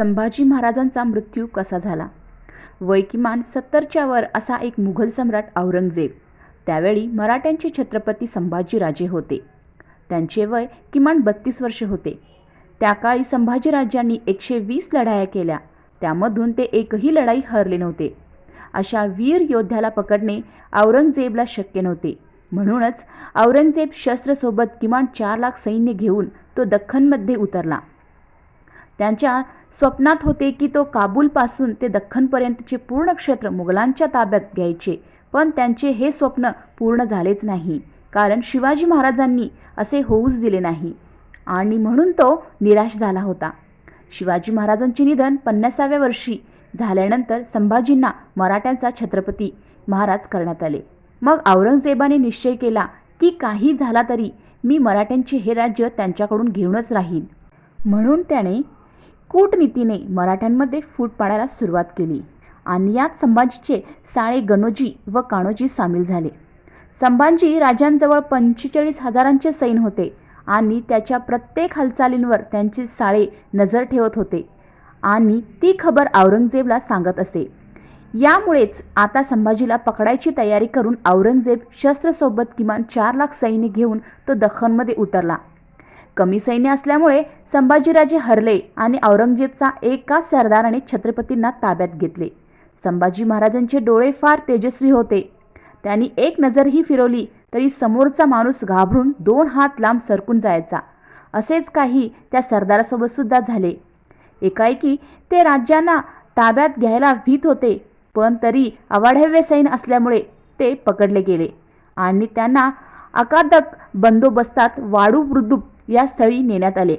संभाजी महाराजांचा मृत्यू कसा झाला? वय किमान सत्तरच्या वर असा एक मुघल सम्राट औरंगजेब. त्यावेळी मराठ्यांचे छत्रपती संभाजीराजे होते. त्यांचे वय किमान बत्तीस वर्ष होते. त्या काळी संभाजीराजांनी एकशे वीस लढाया केल्या. त्यामधून ते एकही लढाई हरले नव्हते. अशा वीर योद्ध्याला पकडणे औरंगजेबला शक्य नव्हते. म्हणूनच औरंगजेब शस्त्रसोबत किमान चार लाख सैन्य घेऊन तो दख्खनमध्ये उतरला. त्यांच्या स्वप्नात होते की तो काबूलपासून ते दख्खनपर्यंतचे पूर्ण क्षेत्र मुघलांच्या ताब्यात घ्यायचे पण त्यांचे हे स्वप्न पूर्ण झालेच नाही. कारण शिवाजी महाराजांनी असे होऊच दिले नाही. आणि म्हणून तो निराश झाला होता. शिवाजी महाराजांचे निधन पन्नासाव्या वर्षी झाल्यानंतर संभाजींना मराठ्यांचा छत्रपती महाराज करण्यात आले. मग औरंगजेबाने निश्चय केला की काही झाला तरी मी मराठ्यांचे हे राज्य त्यांच्याकडून घेऊनच राहीन. म्हणून त्याने कूटनीतीने मराठ्यांमध्ये फूट पाडायला सुरुवात केली आणि यात संभाजीचे साळे गणोजी व काणोजी सामील झाले. संभाजी राजांजवळ पंचेचाळीस हजारांचे सैन होते आणि त्याच्या प्रत्येक हालचालींवर त्यांचे साळे नजर ठेवत होते आणि ती खबर औरंगजेबला सांगत असे. यामुळेच आता संभाजीला पकडायची तयारी करून औरंगजेब शस्त्रसोबत किमान चार लाख सैन्य घेऊन तो दखनमध्ये उतरला. कमी सैन्य असल्यामुळे संभाजीराजे हरले आणि औरंगजेबचा एका सरदाराने छत्रपतींना ताब्यात घेतले. संभाजी महाराजांचे डोळे फार तेजस्वी होते. त्यांनी एक नजरही फिरवली तरी समोरचा माणूस घाबरून दोन हात लांब सरकून जायचा. असेच काही त्या सरदारासोबत सुद्धा झाले. एकाएकी ते राज्यांना ताब्यात घ्यायला भीत होते पण तरी अवाढव्य सैन्य असल्यामुळे ते पकडले गेले आणि त्यांना अकादक बंदोबस्तात वाडू वृद्धूप या स्थळी नेण्यात आले.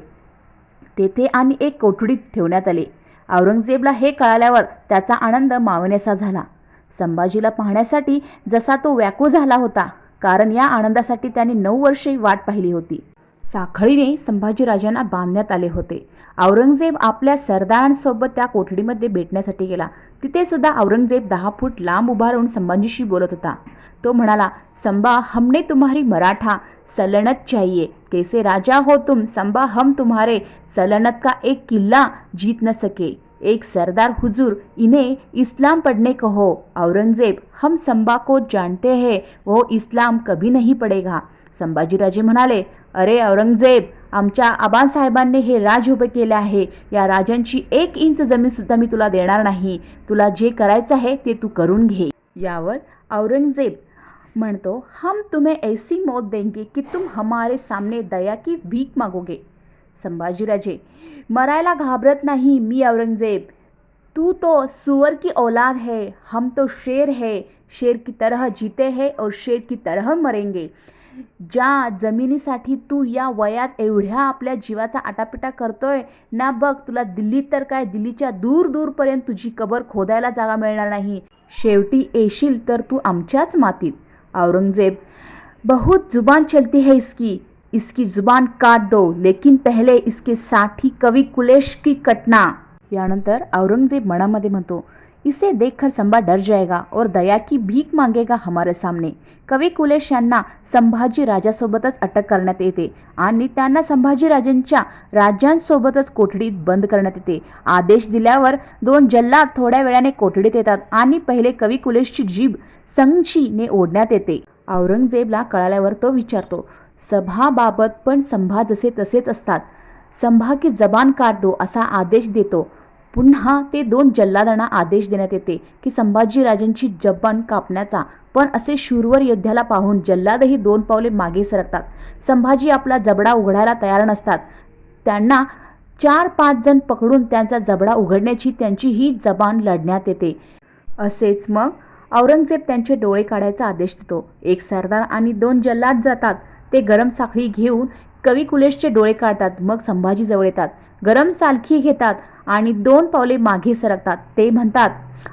तेथे आणि एक कोठडीत ठेवण्यात आले. औरंगजेबला हे कळाल्यावर त्याचा आनंद मावण्याचा झाला. संभाजीला पाहण्यासाठी जसा तो व्याकुळ झाला होता कारण या आनंदासाठी त्याने नऊ वर्षे वाट पाहिली होती. साखळीने संभाजीराजांना बांधण्यात आले होते. औरंगजेब आपल्या सरदारांसोबत त्या कोठडीमध्ये भेटण्यासाठी गेला. तिथे सुद्धा औरंगजेब दहा फूट लांब उभा राहून संभाजीशी बोलत होता. तो म्हणाला संबा हमने तुम्हारी मराठा सलनत चाहिए. कैसे राजा हो तुम संबा हम तुम्हारे सलनत का एक किल्ला जीत न सके. एक सरदार हुजूर इन्हें इस्लाम पढ़ने कहो. औरंगजेब हम संबा को जानते हैं वो इस्लाम कभी नहीं पडेगा संभाजीराजे म्हणाले अरे औरंगजेब आमच्या आबासाहेबांनी हे राज उभे केले आहे. या राजांची एक इंच जमीनसुद्धा मी तुला देणार नाही. तुला जे करायचं आहे ते तू करून घे. यावर औरंगजेब म्हणतो हम तुम्हें ऐसी मौत देंगे की तुम हमारे सामने दया की भीक मागोगे. संभाजीराजे मरायला घाबरत नाही मी औरंगजेब. तू तो सुअर की औलाद है हम तो शेर है. शेर की तरह जीते हैं और शेर की तरह मरेंगे. ज्या जमिनीसाठी तू या वयात एवढ्या आपल्या जीवाचा आटापिटा करतोय ना बघ तुला दिल्लीत तर काय? दिल्लीच्या दूर दूरपर्यंत तुझी कबर खोदायला जागा मिळणार नाही. शेवटी येशील तर तू आमच्याच मातीत. औरंगजेब बहुत जुबान चलती है इसकी. इसकी जुबान काट दो लेकिन पहले इसके साथी कवी कुलेश की कटना. यानंतर औरंगजेब मनामध्ये म्हणतो इसे देखकर संभा डर जाएगा और दया की भीक मागेगा हमारे सामने। कवी कुलेश यांना संभाजी राजासोबतच अटक करण्यात येते आणि त्यांना संभाजी राजांच्या राज्यांसोबतच कोठडीत बंद करण्यात येते. आदेश दिल्यावर दोन जल्लाद थोड्या वेळाने कोठडीत येतात आणि पहिले कवी कुलेशची जीभ संगशीने ओढण्यात येते. औरंगजेबला कळाल्यावर तो विचारतो सभाबाबत पण संभा जसे तसेच असतात. संभा की जबान काढ दो असा आदेश देतो. पुन्हा ते दोन जल्लादांना आदेश देण्यात येते की संभाजीराजांची जबान कापण्याचा. पण असे शूरवर योद्ध्याला पाहून जल्लादही दोन पावले मागे सरकतात. संभाजी आपला जबडा उघडायला तयार नसतात. त्यांना चार पाच जण पकडून त्यांचा जबडा उघडण्याची त्यांची ही जबान लढण्यात येते. असेच मग औरंगजेब त्यांचे डोळे काढायचा आदेश देतो. एक सरदार आणि दोन जल्लाद जातात. ते गरम साखळी घेऊन कवी कुलेशचे डोळे काढतात. मग संभाजीजवळ येतात. गरम सालखी घेतात. आणि दोन पावले मागे सरकतात. ते म्हणतात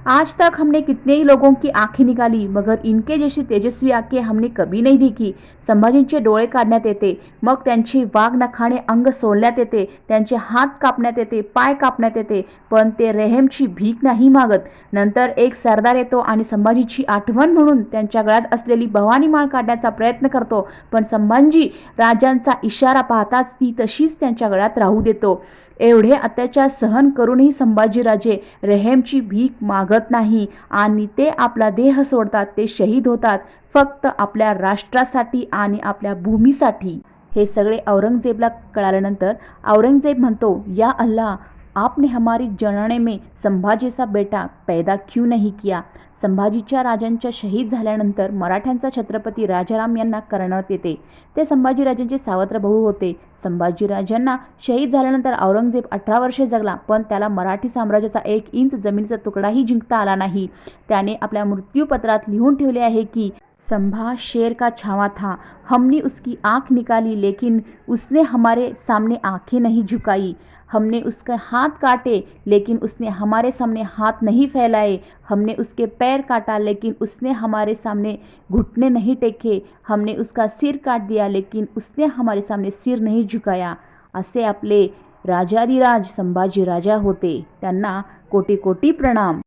आज तक हमने कितने ही लोगों की आंखें निकाली मगर इनके जशी तेजस्वी आखे हमने कभी नहीं देखी. संभाजींचे डोळे काढण्यात येते मग त्यांची वाघ नखाने अंग सोलण्यात येते त्यांचे हात कापण्यात येते पाय कापण्यात येते पण ते रेहेमची भीक नाही मागत. नंतर एक सरदार येतो आणि संभाजीची आठवण म्हणून त्यांच्या गळ्यात असलेली भवानी माळ काढण्याचा प्रयत्न करतो पण संभाजी राजांचा इशारा पाहताच ती तशीच त्यांच्या गळ्यात राहू देतो. एवढे अत्याचार सहन करूनही संभाजीराजे रेहेमची भीक मागत नाही आणि ते आपला देह सोडतात ते शहीद होतात फक्त आपल्या राष्ट्रासाठी आणि आपल्या भूमीसाठी. हे सगळे औरंगजेबला कळाल्यानंतर औरंगजेब म्हणतो या अल्लाह आपने हमारी जनने में संभाजीचा बेटा पैदा क्यों नहीं किया? संभाजीच्या राजांच्या शहीद झाल्यानंतर मराठ्यांचा छत्रपती राजाराम यांना करण्यात येते. ते संभाजीराजांचे सावत्र भाऊ होते. संभाजीराजांना शहीद झाल्यानंतर औरंगजेब अठरा वर्षे जगला पण त्याला मराठी साम्राज्याचा एक इंच जमिनीचा तुकडाही जिंकता आला नाही. त्याने आपल्या मृत्यूपत्रात लिहून ठेवले आहे की संभा शेर का छावा था। हमने उसकी आँख निकाली, लेकिन उसने हमारे सामने आँखें नहीं झुकाई। हमने उसके हाथ काटे, लेकिन उसने हमारे सामने हाथ नहीं फैलाए। हमने उसके पैर काटा, लेकिन उसने हमारे सामने घुटने नहीं टेके। हमने उसका सिर काट दिया, लेकिन उसने हमारे सामने सिर नहीं झुकाया। असे आपले राजाधिराज संभाजी राजा होते, त्यांना कोटी कोटी प्रणाम।